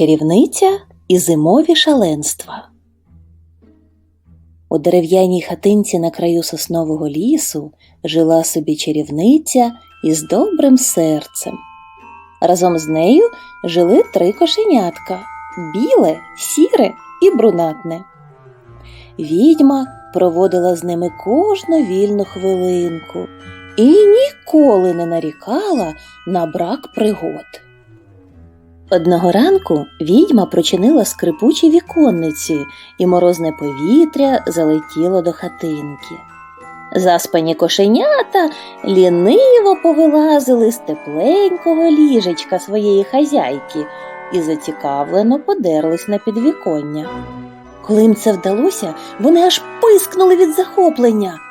Чарівниця і зимові шаленства. У дерев'яній хатинці на краю соснового лісу жила собі чарівниця із добрим серцем. Разом з нею жили три кошенятка біле, сіре і брунатне. Відьма проводила з ними кожну вільну хвилинку і ніколи не нарікала на брак пригод. Одного ранку відьма прочинила скрипучі віконниці, і морозне повітря залетіло до хатинки. Заспані кошенята ліниво повилазили з тепленького ліжечка своєї хазяйки і зацікавлено подерлись на підвіконня. Коли їм це вдалося, вони аж пискнули від захоплення.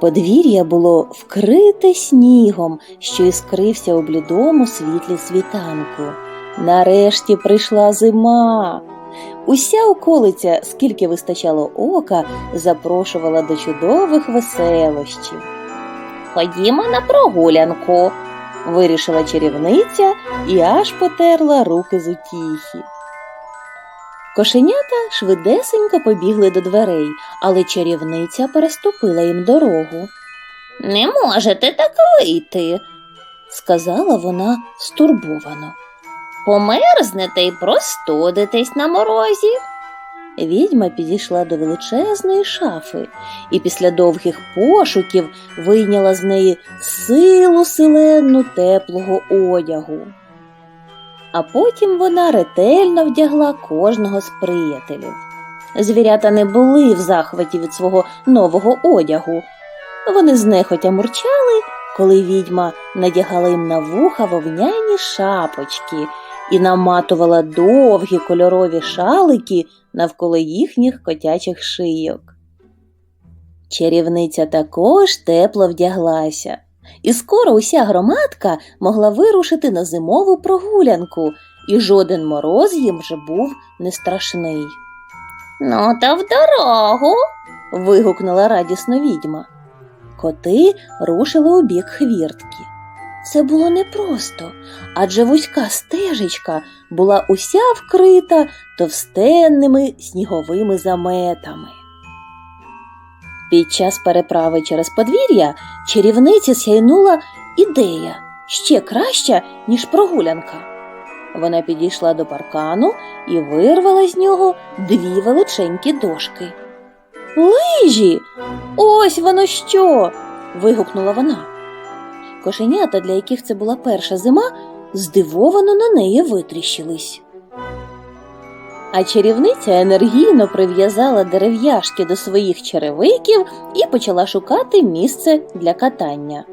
Подвір'я було вкрите снігом, що іскрився у блідому світлі світанку. Нарешті прийшла зима. Уся околиця, скільки вистачало ока, запрошувала до чудових веселощів. Ходімо на прогулянку, вирішила чарівниця і аж потерла руки з утіхи. Кошенята швидесенько побігли до дверей, але чарівниця переступила їм дорогу. Не можете так вийти, сказала вона стурбовано. Померзнете й простудитесь на морозі. Відьма підійшла до величезної шафи і після довгих пошуків вийняла з неї силу силенну теплого одягу. А потім вона ретельно вдягла кожного з приятелів. Звірята не були в захваті від свого нового одягу. Вони знехотя мурчали, коли відьма надягала їм на вуха вовняні шапочки і наматувала довгі кольорові шалики навколо їхніх котячих шийок. Чарівниця також тепло вдяглася, і скоро уся громадка могла вирушити на зимову прогулянку, і жоден мороз їм вже був не страшний. Ну, та в дорогу. вигукнула радісно відьма. Коти рушили у бік хвіртки. Це було непросто, адже вузька стежечка була уся вкрита товстенними сніговими заметами. Під час переправи через подвір'я чарівниці сяйнула ідея ще краща, ніж прогулянка. Вона підійшла до паркану і вирвала з нього дві величенькі дошки. Лижі! Ось воно що. вигукнула вона. Кошенята, для яких це була перша зима, здивовано на неї витріщились. А чарівниця енергійно прив'язала дерев'яшки до своїх черевиків і почала шукати місце для катання.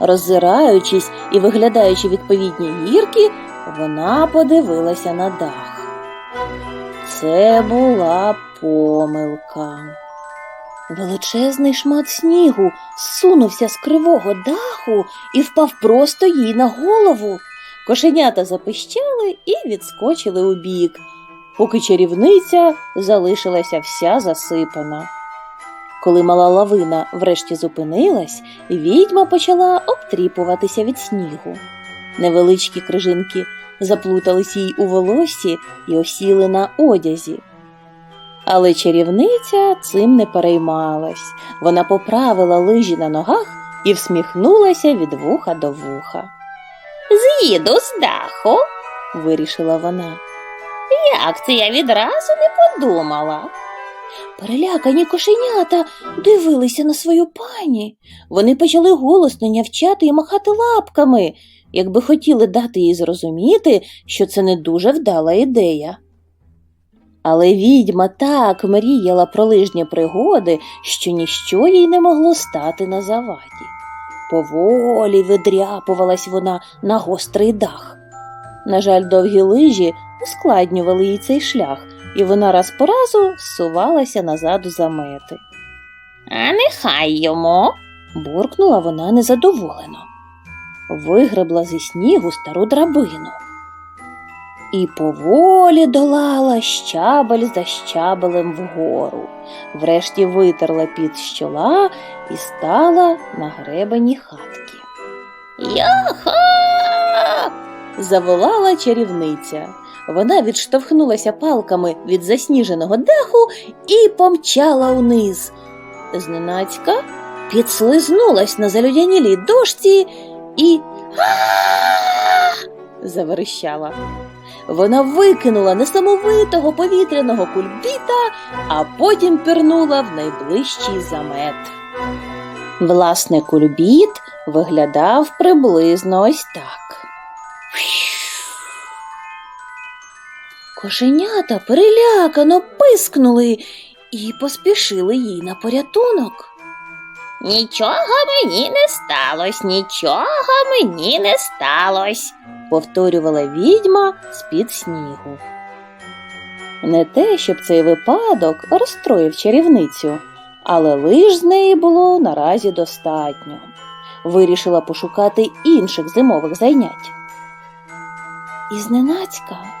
Роззираючись і виглядаючи відповідні гірки, вона подивилася на дах. Це була помилка. Величезний шмат снігу сунувся з кривого даху і впав просто їй на голову. Кошенята запищали і відскочили у бік, поки чарівниця залишилася вся засипана. Коли мала лавина врешті зупинилась, відьма почала обтріпуватися від снігу. Невеличкі крижинки заплутались їй у волоссі і осіли на одязі. Але чарівниця цим не переймалась. Вона поправила лижі на ногах і всміхнулася від вуха до вуха. З'їду з даху, вирішила вона. Як це я відразу не подумала. Перелякані кошенята дивилися на свою пані. Вони почали голосно нявчати і махати лапками, якби хотіли дати їй зрозуміти, що це не дуже вдала ідея. Але відьма так мріяла про лижні пригоди, що ніщо їй не могло стати на заваді. Поволі видряпувалась вона на гострий дах. На жаль, довгі лижі ускладнювали їй цей шлях, і вона раз по разу зсувалася назад у замети. А нехай йому, буркнула вона незадоволено. Вигребла зі снігу стару драбину і поволі долала щабель за щабелем вгору, врешті витерла під з чола і стала на гребені хатки. Яха! заволала чарівниця. Вона відштовхнулася палками від засніженого даху і помчала униз. Зненацька підслизнулась на залюдянілій дошці і заверещала. Вона викинула несамовитого повітряного кульбіта, а потім пірнула в найближчий замет. Власне, кульбіт виглядав приблизно ось так. Кошенята перелякано пискнули і поспішили їй на порятунок. Нічого мені не сталося, нічого мені не сталося. повторювала відьма з-під снігу. Не те, щоб цей випадок розстроїв чарівницю, але лиш з неї було наразі достатньо. Вирішила пошукати інших зимових зайнять. І зненацька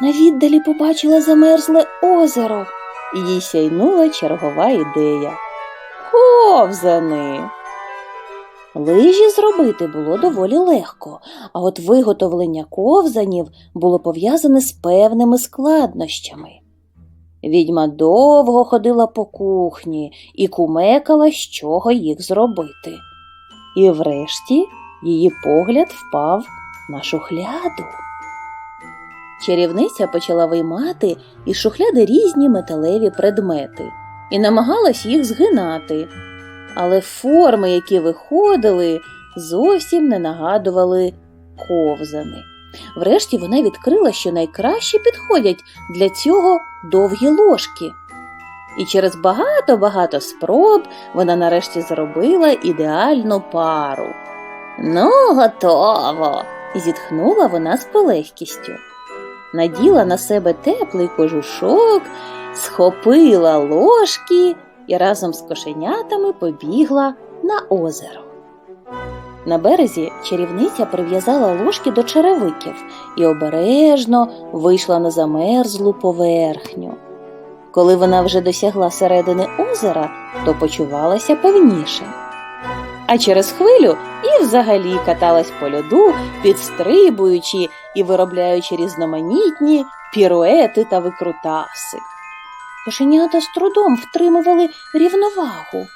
на віддалі побачила замерзле озеро, і їй сяйнула чергова ідея. Ковзани! Лижі зробити було доволі легко, а от виготовлення ковзанів було пов'язане з певними складнощами. Відьма довго ходила по кухні і кумекала, з чого їх зробити. І врешті її погляд впав на шухляду. Чарівниця почала виймати із шухляди різні металеві предмети і намагалась їх згинати але форми, які виходили, зовсім не нагадували ковзани. Врешті вона відкрила, що найкраще підходять для цього довгі ложки. І через багато-багато спроб вона нарешті зробила ідеальну пару. Ну, готово. Зітхнула вона з полегкістю. Наділа на себе теплий кожушок, схопила ложки і разом з кошенятами побігла на озеро. На березі чарівниця прив'язала ложки до черевиків і обережно вийшла на замерзлу поверхню. Коли вона вже досягла середини озера, то почувалася певніше. А через хвилю і взагалі каталась по льоду, підстрибуючи і виробляючи різноманітні піруети та викрутаси. Кошенята з трудом втримували рівновагу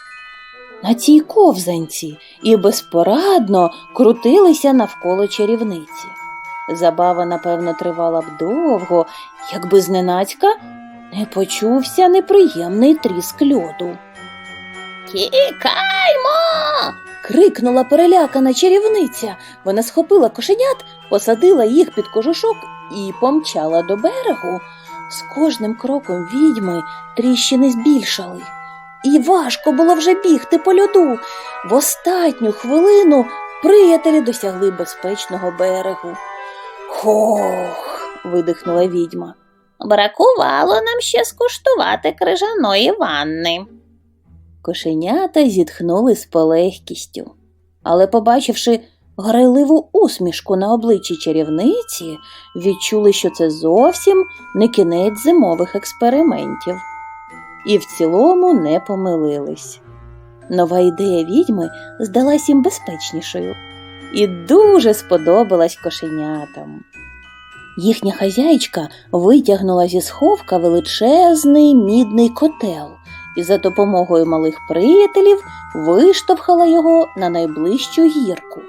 на цій ковзанці і безпорадно крутилися навколо чарівниці. Забава, напевно, тривала б довго, якби зненацька не почувся неприємний тріск льоду. Тікаймо. Крикнула перелякана чарівниця. Вона схопила кошенят, посадила їх під кожушок і помчала до берегу. З кожним кроком відьми тріщини збільшали. І важко було вже бігти по льоду. В останню хвилину приятелі досягли безпечного берегу. Хох. видихнула відьма. Бракувало нам ще скуштувати крижаної ванни. Кошенята зітхнули з полегкістю, але, побачивши грайливу усмішку на обличчі чарівниці, відчули, що це зовсім не кінець зимових експериментів, і в цілому не помилились. Нова ідея відьми здалась їм безпечнішою і дуже сподобалась кошенятам. Їхня хазяйчка витягнула зі сховка величезний мідний котел і за допомогою малих приятелів виштовхала його на найближчу гірку.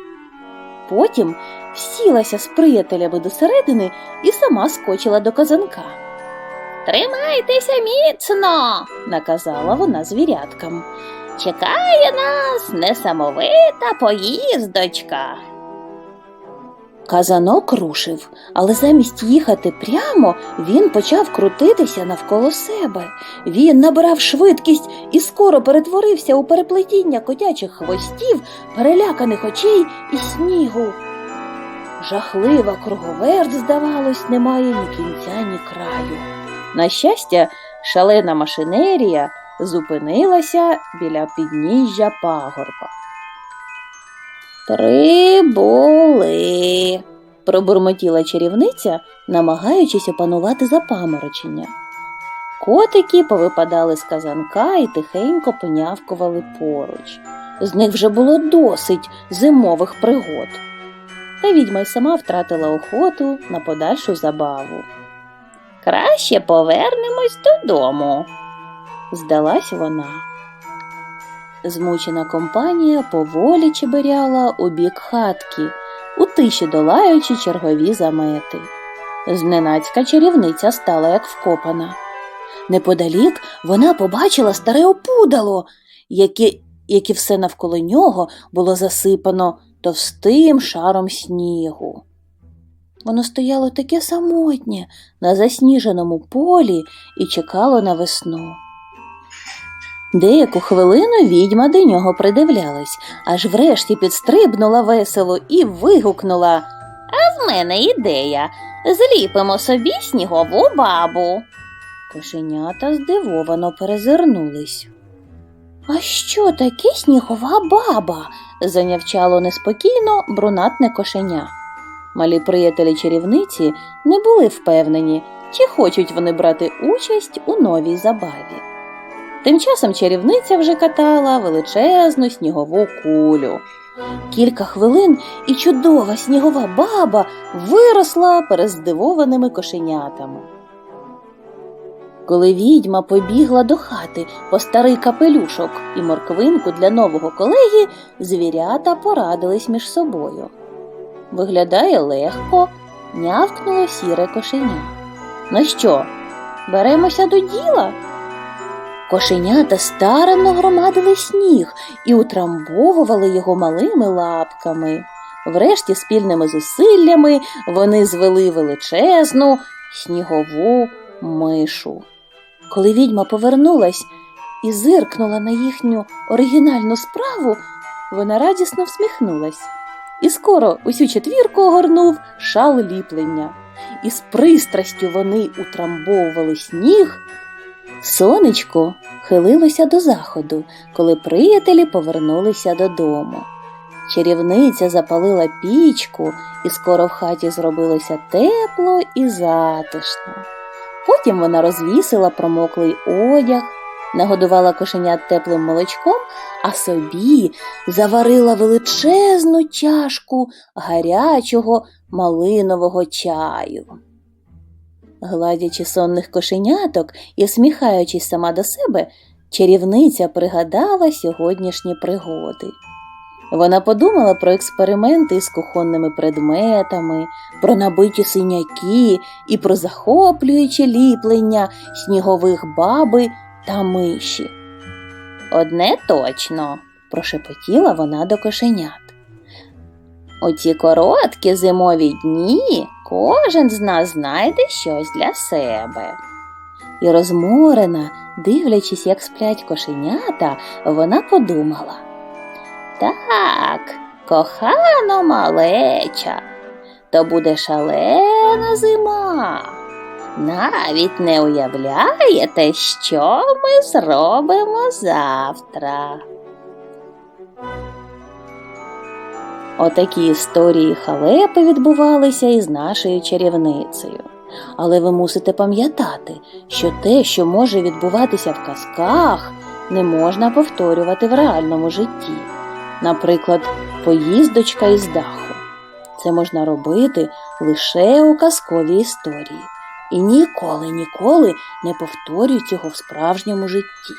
Потім всілася з приятелями досередини і сама скочила до казанка. Тримайтеся міцно. Наказала вона звіряткам. Чекає нас несамовита поїздочка. Казанок рушив, але замість їхати прямо він почав крутитися навколо себе. Він набирав швидкість і скоро перетворився у переплетіння котячих хвостів, переляканих очей і снігу. Жахлива круговерть, здавалось, не має ні кінця, ні краю. На щастя, шалена машинерія зупинилася біля підніжжя пагорба. Прибули, пробурмотіла чарівниця, намагаючись опанувати запаморочення. Котики повипадали з казанка і тихенько понявкували поруч. З них вже було досить зимових пригод. та відьма й сама втратила охоту на подальшу забаву. Краще повернемось додому. Здалась вона. Змучена компанія поволі чеберяла у бік хатки, у тиші долаючи чергові замети. Зненацька чарівниця стала як вкопана. Неподалік вона побачила старе опудало, яке, яке все навколо нього було засипано товстим шаром снігу. Воно стояло таке самотнє на засніженому полі і чекало на весну. Деяку хвилину відьма до нього придивлялась, аж врешті підстрибнула весело і вигукнула А В мене ідея. Зліпимо собі снігову бабу. Кошенята здивовано перезирнулись. А що таке снігова баба? занявчало неспокійно брунатне кошеня. Малі приятелі чарівниці не були впевнені, чи хочуть вони брати участь у новій забаві. Тим часом чарівниця вже катала величезну снігову кулю. Кілька хвилин і чудова снігова баба виросла перед здивованими кошенятами. Коли відьма побігла до хати по старий капелюшок і морквинку для нового колеги, звірята порадились між собою. Виглядає легко, нявкнуло сіре кошеня. Ну що, беремося до діла? Кошенята старанно громадили сніг і утрамбовували його малими лапками. Врешті спільними зусиллями вони звели величезну снігову мишу. Коли відьма повернулась і зиркнула на їхню оригінальну справу, вона радісно всміхнулась. І скоро усю четвірку огорнув шал ліплення, і з пристрастю вони утрамбовували сніг. Сонечко хилилося до заходу, коли приятелі повернулися додому. Чарівниця запалила пічку, і скоро в хаті зробилося тепло і затишно. Потім вона розвісила промоклий одяг, нагодувала кошенят теплим молочком, а собі заварила величезну чашку гарячого малинового чаю. Гладячи сонних кошеняток і всміхаючись сама до себе, чарівниця пригадала сьогоднішні пригоди. Вона подумала про експерименти з кухонними предметами, про набиті синяки і про захоплююче ліплення снігових баби та миші. Одне точно. Прошепотіла вона до кошенят. У ці короткі зимові дні кожен з нас знайде щось для себе. І розморена, дивлячись, як сплять кошенята, вона подумала. Так, кохано малеча, то буде шалена зима. Навіть не уявляєте, що ми зробимо завтра. Отакі історії халепи відбувалися із нашою чарівницею. Але ви мусите пам'ятати, що те, що може відбуватися в казках, не можна повторювати в реальному житті. Наприклад, поїздочка із даху. Це можна робити лише у казковій історії. І ніколи, ніколи не повторюй цього в справжньому житті.